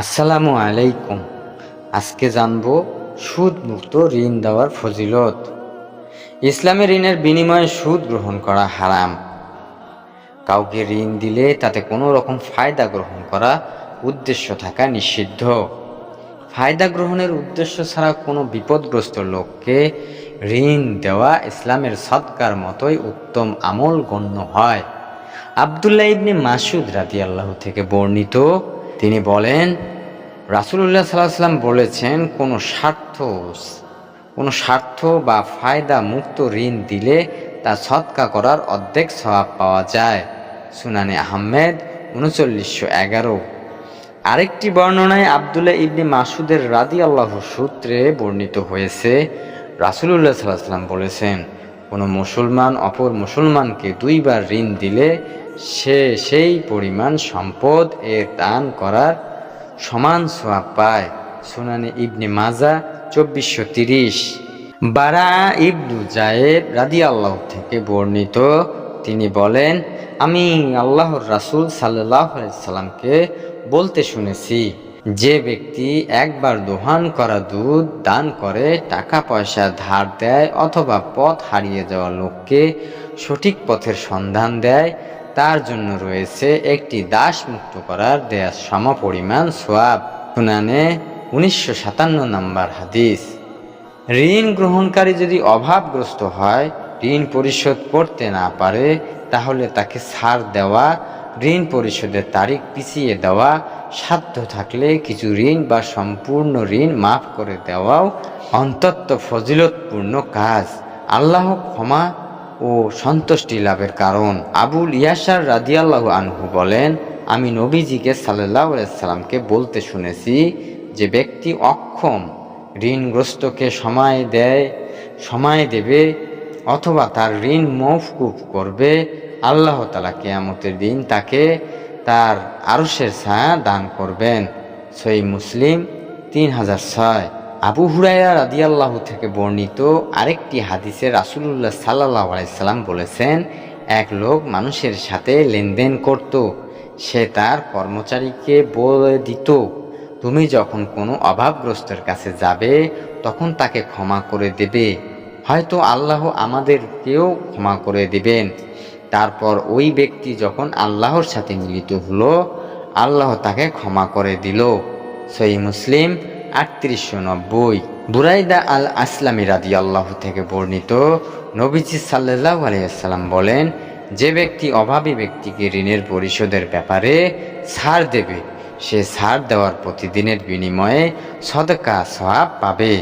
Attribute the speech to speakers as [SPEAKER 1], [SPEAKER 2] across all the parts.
[SPEAKER 1] আসসালামু আলাইকুম। আজকে জানব সুদ মুক্ত ঋণ দেওয়ার ফজিলত। ইসলামে ঋণের বিনিময়ে সুদ গ্রহণ করা হারাম। কাউকে ঋণ দিলে তাতে কোনো রকম ফায়দা গ্রহণ করা উদ্দেশ্য থাকা নিষিদ্ধ। ফায়দা গ্রহণের উদ্দেশ্য ছাড়া কোনো বিপদগ্রস্ত লোককে ঋণ দেওয়া ইসলামের সৎকার মতোই উত্তম আমল গণ্য হয়। আবদুল্লাহ ইবনে মাসুদ রাদি আল্লাহ থেকে বর্ণিত তিনি বলেন, রাসুলুল্লাহ সাল্লাম বলেছেন, কোনো স্বার্থ কোনো স্বার্থ বা ফায়দা মুক্ত ঋণ দিলে তা সৎকা করার অর্ধেক স্বভাব পাওয়া যায়। সুনানে আহমেদ, উনচল্লিশশো এগারো। আরেকটি বর্ণনায় আবদুল্লাহ ইবনে মাসুদের রাদি আল্লাহ সূত্রে বর্ণিত হয়েছে, রাসুলুল্লাহ সাল্লাম বলেছেন কোনো মুসলমান অপর মুসলমানকে দুইবার ঋণ দিলে সে সেই পরিমাণ সম্পদ এর দান করার সমান সোয়াব পায়। সুনানি ইবনে মাজা চব্বিশশো তিরিশ। বারা ইবনু জায়েদ রাদি আল্লাহ থেকে বর্ণিত। তিনি বলেন, আমি আল্লাহর রাসূল সাল্লাহ সাল্লামকে বলতে শুনেছি। যে ব্যক্তি একবার দোহান করা দুধ দান করে টাকা পয়সা ধার দেয় অথবা পথ হারিয়ে যাওয়া লোককে সঠিক পথের সন্ধান দেয়, তার জন্য রয়েছে একটি দাস মুক্ত করার দেয়ার সমপরিমাণ সোয়াব। শুনানে উনিশশো সাতান্ন নম্বর হাদিস। ঋণ গ্রহণকারী যদি অভাবগ্রস্ত হয়, ঋণ পরিশোধ করতে না পারে, তাহলে তাকে ছাড় দেওয়া, ঋণ পরিশোধের তারিখ পিছিয়ে দেওয়া সাধ্য থাকলে কিছু ঋণ বা সম্পূর্ণ ঋণ মাফ করে দেওয়াও অন্তত ফজিলতপূর্ণ কাজ। আল্লাহ ক্ষমা ও সন্তুষ্টি লাভের কারণ। আবুল ইয়াসার রাদিয়াল্লাহু আনহু বলেন, আমি নবীজিকে সাল্লাহ সাল্লামকে বলতে শুনেছি যে ব্যক্তি অক্ষম ঋণগ্রস্তকে সময় দেয়, সময় দেবে অথবা তার ঋণ মৌকুফ করবে, আল্লাহ তালা কেয়ামতের দিন তাকে তার আরসের ছায়া দান করবেন। সই মুসলিম তিন হাজার ছয়। আবু হুরাইরা রাদিয়াল্লাহু থেকে বর্ণিত আরেকটি হাদিসে রাসুলুল্লাহ সাল্লাহ আলাইসাল্লাম বলেছেন, এক লোক মানুষের সাথে লেনদেন করত, সে তার কর্মচারীকে বলে দিত, তুমি যখন কোনো অভাবগ্রস্তের কাছে যাবে, তখন তাকে ক্ষমা করে দেবে। হয়তো আল্লাহ আমাদেরকেও ক্ষমা করে দেবেন। তারপর ওই ব্যক্তি যখন আল্লাহর সাথে মিলিত হলো, আল্লাহ তাকে ক্ষমা করে দিল। সই মুসলিম আটত্রিশশো নব্বই। বুরাইদা আল আসলামী রাদি আল্লাহ থেকে বর্ণিত নবীজি সাল্লাহ আলিয়াল্লাম বলেন, যে ব্যক্তি অভাবী ব্যক্তিকে ঋণের পরিশোধের ব্যাপারে ছাড় দেবে, সে ছাড় দেওয়ার প্রতিদিনের বিনিময়ে সদকা সহাব পাবে।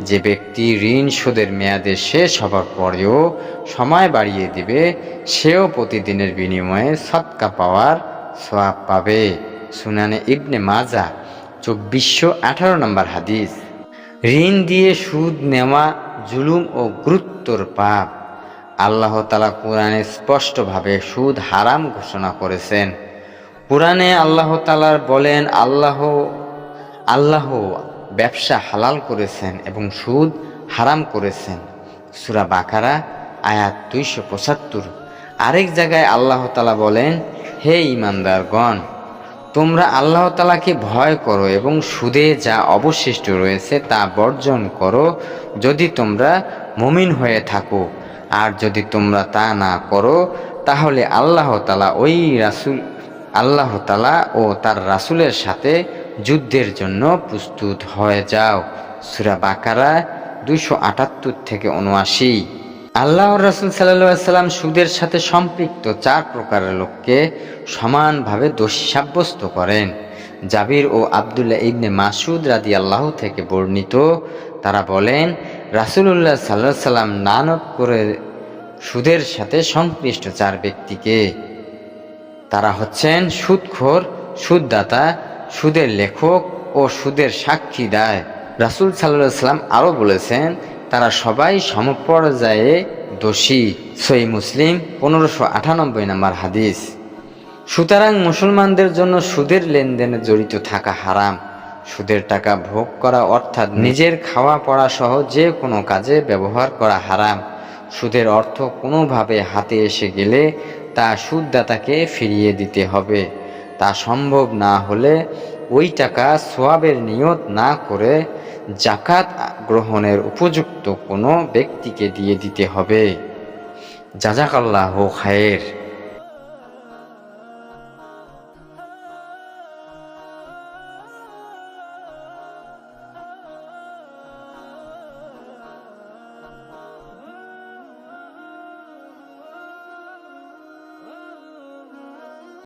[SPEAKER 1] যে ব্যক্তি ঋণ শোধের মেয়াদে শেষ হবার পরেও সময় বাড়িয়ে দিবে, সেও প্রতিদিনের বিনিময়ে সৎকা পাওয়ার সোয়াব পাবে। সুনানে ইবনে মাজা, চব্বিশশো আঠারো নম্বর হাদিস। ঋণ দিয়ে সুদ নেওয়া জুলুম ও গুরুত্বর পাপ। আল্লাহ তালা কোরআনে স্পষ্টভাবে সুদ হারাম ঘোষণা করেছেন। কোরআনে আল্লাহ তালার বলেন, আল্লাহ আল্লাহ ব্যবসা হালাল করেছেন এবং সুদ হারাম করেছেন। সুরা বাকারা, আয়াত দুইশো পঁচাত্তর। আরেক জায়গায় আল্লাহ তালা বলেন, হে ইমানদারগণ তোমরা আল্লাহ তালাকে ভয় করো এবং সুদে যা অবশিষ্ট রয়েছে তা বর্জন করো যদি তোমরা মমিন হয়ে থাকো। আর যদি তোমরা তা না করো, তাহলে আল্লাহ তালা ওই রাসুল, আল্লাহ তালা ও তার রাসুলের সাথে যুদ্ধের জন্য প্রস্তুত হয়ে যাও। সুরা বাকারা দুইশো আটাত্তর থেকে উনআশি। আল্লাহ রসুল সাল্লাম সুদের সাথে সম্পৃক্ত চার প্রকারের লোককে সমানভাবে দোষী সাব্যস্ত করেন। জাবির ও আবদুল্লাহ ইবনে মাসুদ রাদি আল্লাহ থেকে বর্ণিত, তারা বলেন, রাসুলুল্লাহ সাল্লাহ সাল্লাম নানক করে সুদের সাথে সংশ্লিষ্ট চার ব্যক্তিকে। তারা হচ্ছেন সুদখোর, সুদদাতা সুদের লেখক ও সুদের সাক্ষী দেয়। রাসুল সাল্লাহ সাল্লাম আরও বলেছেন, তারা সবাই সমপর্যায়ে দোষী। সই মুসলিম, পনেরোশো আটানব্বই নম্বর হাদিস। সুতরাং মুসলমানদের জন্য সুদের লেনদেনে জড়িত থাকা হারাম। সুদের টাকা ভোগ করা অর্থাৎ নিজের খাওয়া পড়া সহ যে কোনো কাজে ব্যবহার করা হারাম। সুদের অর্থ কোনোভাবে হাতে এসে গেলে তা সুদদাতাকে ফিরিয়ে দিতে হবে। তা সম্ভব না হলে ওই টাকা সোয়াবের নিয়ত না করে জাকাত গ্রহণের উপযুক্ত কোনো ব্যক্তিকে দিয়ে দিতে হবে। জাজাকাল্লাহ খায়ের।